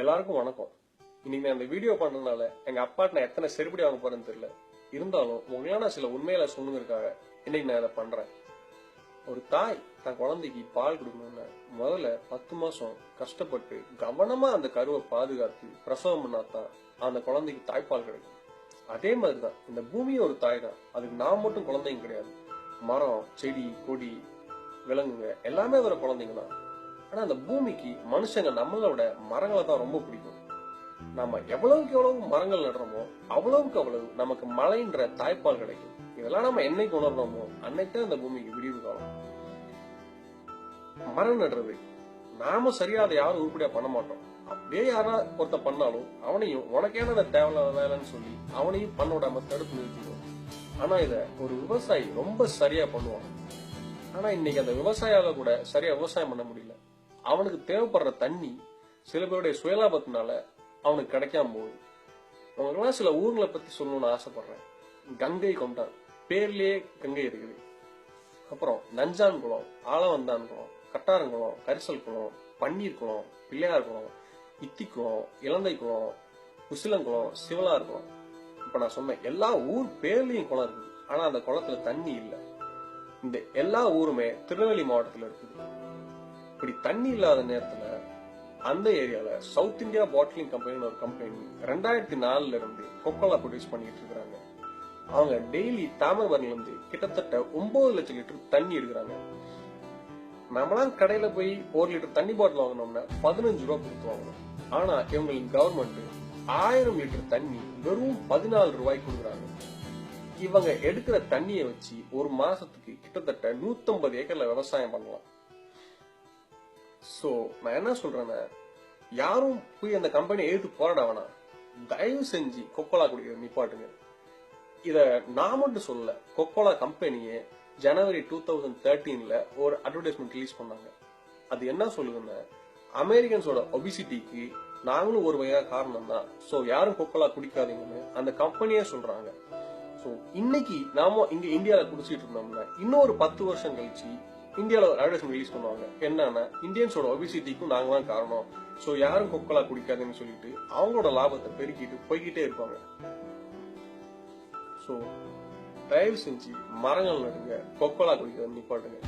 எல்லாருக்கும் வணக்கம். இன்னைக்கு நான் இந்த வீடியோ பண்ணதுனால எங்க அப்பாட்ட நான் எத்தனை செருப்படி வாங்க போறேன்னு தெரியல. இருந்தாலும் உங்களால நான் சில உண்மையில சொல்லுங்கிறதுக்காக இன்னைக்கு நான் இதை பண்றேன். ஒரு தாய் தன் குழந்தைக்கு பால் கொடுக்கணும்னு முதல்ல பத்து மாசம் கஷ்டப்பட்டு கவனமா அந்த கருவை பாதுகாத்து பிரசவம் பண்ணாதான் அந்த குழந்தைக்கு தாய்ப்பால் கிடைக்கும். அதே மாதிரிதான் இந்த பூமியும் ஒரு தாய் தான். அதுக்கு நான் மட்டும் குழந்தைங்க கிடையாது. மரம் செடி கொடி விலங்குங்க எல்லாமே வர குழந்தைங்க தான். ஆனா அந்த பூமிக்கு மனுஷங்க நம்மளை விட மரங்களை தான் ரொம்ப பிடிக்கும். நம்ம எவ்வளவுக்கு எவ்வளவு மரங்கள் நடுறோமோ அவ்வளவுக்கு அவ்வளவு நமக்கு மழைன்ற தாய்ப்பால் கிடைக்கும். இதெல்லாம் நம்ம என்னைக்கு உணர்றோமோ அன்னைக்கு தான் அந்த பூமிக்கு விடிவு காலம். மரம் நடுறது. நாம சரியா அதை யாரும் உருப்படியா பண்ண மாட்டோம். அப்படியே யாரா ஒருத்த பண்ணாலும் அவனையும் உனக்கேன அந்த தேவையில்லாத வேலைன்னு சொல்லி அவனையும் பண்ண விடாம தடுப்பு நிறுத்திடும் ஆனா இத ஒரு விவசாயி ரொம்ப சரியா பண்ணுவான். ஆனா இன்னைக்கு அந்த விவசாயால கூட சரியா விவசாயம் பண்ண முடியல. அவனுக்கு தேவைப்படுற தண்ணி சில பேருடைய சுயலாபத்தினால அவனுக்கு கிடைக்காம போகுது. உங்களுக்கெல்லாம் சில ஊர்களை பத்தி சொல்லணும்னு ஆசைப்படுறேன். கங்கை கொண்டான். பேர்லயே கங்கை இருக்குது. அப்புறம் நஞ்சான் குளம் ஆலவந்தான் குளம் கட்டாரங்குளம் கரிசல் குளம் பன்னீர் குளம் பிள்ளையார் குளம் இத்தி குளம் இலந்தை குளம் குசிலங்குளம் சிவலார் குளம். இப்ப நான் சொன்னேன் எல்லா ஊர் பேர்லயும் குளம் இருக்குது. ஆனா அந்த குளத்துல தண்ணி இல்லை. இந்த எல்லா ஊருமே திருநெல்வேலி மாவட்டத்துல இருக்குது. இப்படி தண்ணி இல்லாத நேரத்துல அந்த ஏரியால சவுத் இந்தியா பாட்டிலிங் கம்பெனின்னு ஒரு கம்பெனி ரெண்டாயிரத்தி நாலுல இருந்து கொக்கோலா ப்ரொடியூஸ் பண்ணிட்டு இருக்காங்க அவங்க டெய்லி தாமிரபரணில இருந்து கிட்டத்தட்ட ஒன்பது லட்சம் லிட்டர் தண்ணி எடுக்கிறாங்க. நம்மளாம் கடையில போய் ஒரு லிட்டர் தண்ணி பாட்டில் வாங்கினோம்னா பதினஞ்சு ரூபா கொடுத்து வாங்கணும். ஆனா இவங்களுக்கு கவர்மெண்ட் ஆயிரம் லிட்டர் தண்ணி வெறும் பதினாலு ரூபாய்க்கு கொடுக்குறாங்க. இவங்க எடுக்கிற தண்ணியை வச்சு ஒரு மாசத்துக்கு கிட்டத்தட்ட 150 ஏக்கர்ல விவசாயம் பண்ணலாம். ஸோ நான் என்ன சொல்றேன்னா யாரும் போய் அந்த கம்பெனி எதிர்த்து போராட வேணாம். தயவு செஞ்சு கொக்கோலா குடிக்கிற நிப்பாட்டுங்க. இத நான் மட்டும் சொல்லல கொக்கோலா கம்பெனியே ஜனவரி டூ தௌசண்ட் தேர்ட்டீன்ல ஒரு அட்வர்டைஸ்மெண்ட் ரிலீஸ் பண்ணாங்க. அது என்ன சொல்லுதுன்னா அமெரிக்கன்ஸோட ஒபிசிட்டிக்கு நாங்களும் ஒரு வகையான காரணம் தான். சோ யாரும் கொக்கோலா குடிக்காதீங்கன்னு அந்த கம்பெனியே சொல்றாங்க. சோ இன்னைக்கு நாம இங்க இந்தியால குடிச்சிட்டு இருந்தோம்னா இன்னும் ஒரு பத்து வருஷம் கழிச்சு இந்தியால ஒரு அட்வர்டைஸ்மெண்ட் ரிலீஸ் பண்ணுவாங்க. என்னன்னா இந்தியன்ஸோட ஒபிசிட்டிக்கும் நாங்கள் தான் காரணம். சோ யாரும் கொக்கோலா குடிக்காதுன்னு சொல்லிட்டு அவங்களோட லாபத்தை பெருக்கிட்டு போய்கிட்டே இருப்பாங்க. சோ தயவு செஞ்சு மரங்கள் நடுங்க கொக்கோலா குடிக்கிறத நிப்பாட்டுங்க.